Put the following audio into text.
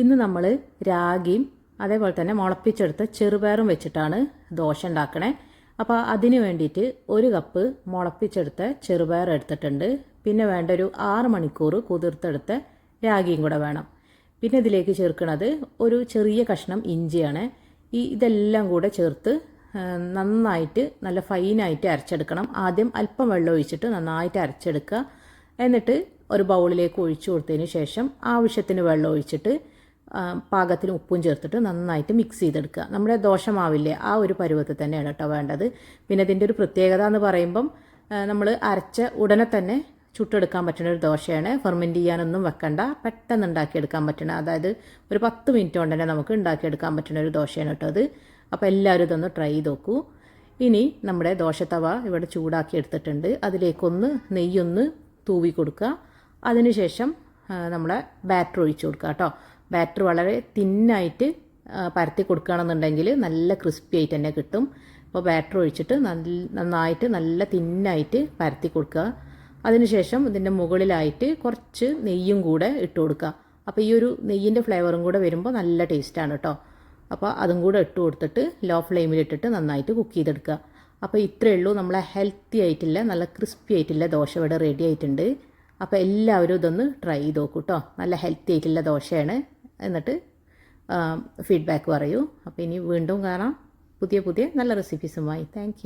ഇന്ന് നമ്മൾ രാഗിയും അതേപോലെ തന്നെ മുളപ്പിച്ചെടുത്ത ചെറുപയറും വെച്ചിട്ടാണ് ദോശ ഉണ്ടാക്കണേ. അപ്പോൾ അതിന് വേണ്ടിയിട്ട് ഒരു കപ്പ് മുളപ്പിച്ചെടുത്ത ചെറുപയർ എടുത്തിട്ടുണ്ട്. പിന്നെ വേണ്ട ഒരു ആറ് മണിക്കൂർ കുതിർത്തെടുത്ത രാഗിയും കൂടെ വേണം. പിന്നെ ഇതിലേക്ക് ചേർക്കുന്നത് ഒരു ചെറിയ കഷ്ണം ഇഞ്ചിയാണ്. ഈ ഇതെല്ലാം കൂടെ ചേർത്ത് നന്നായിട്ട് നല്ല ഫൈനായിട്ട് അരച്ചെടുക്കണം. ആദ്യം അല്പം വെള്ളം ഒഴിച്ചിട്ട് നന്നായിട്ട് അരച്ചെടുക്കുക. എന്നിട്ട് ഒരു ബൗളിലേക്ക് ഒഴിച്ചു കൊടുത്തതിന് ശേഷം ആവശ്യത്തിന് വെള്ളം ഒഴിച്ചിട്ട് പാകത്തിന് ഉപ്പും ചേർത്തിട്ട് നന്നായിട്ട് മിക്സ് ചെയ്തെടുക്കുക. നമ്മുടെ ദോഷമാവില്ലേ ആ ഒരു പരുവത്തിൽ തന്നെയാണ് കേട്ടോ വേണ്ടത്. പിന്നെ ഇതിന്റെ ഒരു പ്രത്യേകത എന്ന് പറയുമ്പം നമ്മൾ അരച്ച ഉടനെ തന്നെ ചുട്ടെടുക്കാൻ പറ്റുന്ന ഒരു ദോശയാണ്. ഫെർമെന്റ് ചെയ്യാനൊന്നും വെക്കണ്ട പെട്ടെന്ന് ഉണ്ടാക്കിയെടുക്കാൻ പറ്റണ അതായത് ഒരു പത്ത് മിനിറ്റ് കൊണ്ട് തന്നെ നമുക്ക് ഉണ്ടാക്കിയെടുക്കാൻ പറ്റുന്ന ഒരു ദോശയാണ് കേട്ടോ അത്. അപ്പോൾ എല്ലാവരും ഇതൊന്ന് ട്രൈ ചെയ്ത് നോക്കൂ. ഇനി നമ്മുടെ ദോശത്തവ ഇവിടെ ചൂടാക്കി എടുത്തിട്ടുണ്ട്. അതിലേക്കൊന്ന് നെയ്യൊന്ന് തൂവി കൊടുക്കുക അതിനുശേഷം നമ്മളെ ബാറ്റർ ഒഴിച്ചു കൊടുക്കുക കേട്ടോ. ബാറ്റർ വളരെ തിന്നായിട്ട് പരത്തി കൊടുക്കുകയാണെന്നുണ്ടെങ്കിൽ നല്ല ക്രിസ്പി ആയിട്ട് തന്നെ കിട്ടും. അപ്പോൾ ബാറ്റർ ഒഴിച്ചിട്ട് നല്ല നന്നായിട്ട് നല്ല തിന്നായിട്ട് പരത്തി കൊടുക്കുക. അതിനുശേഷം ഇതിന്റെ മുകളിലായിട്ട് കുറച്ച് നെയ്യും കൂടെ ഇട്ട് കൊടുക്കുക. അപ്പോൾ ഈ ഒരു നെയ്യിന്റെ ഫ്ലേവറും കൂടെ വരുമ്പോൾ നല്ല ടേസ്റ്റാണ് കേട്ടോ അപ്പോൾ അതും കൂടെ ഇട്ട് കൊടുത്തിട്ട് ലോ ഫ്ലെയിമിലിട്ടിട്ട് നന്നായിട്ട് കുക്ക് ചെയ്തെടുക്കുക. അപ്പോൾ ഇത്രയേ ഉള്ളൂ. നമ്മളെ ഹെൽത്തി ആയിട്ടില്ല നല്ല ക്രിസ്പി ആയിട്ടില്ല ദോശ ഇവിടെ റെഡി ആയിട്ടുണ്ട്. അപ്പോൾ എല്ലാവരും ഇതൊന്ന് ട്രൈ ചെയ്ത് നോക്കൂ കേട്ടോ നല്ല ഹെൽത്തി ആയിട്ടുള്ള ദോശയാണ്. എന്നിട്ട് ഫീഡ്ബാക്ക് പറയൂ. അപ്പോൾ ഇനി വീണ്ടും കാണാം. പുതിയ പുതിയ നല്ല റെസിപ്പീസുമായി താങ്ക്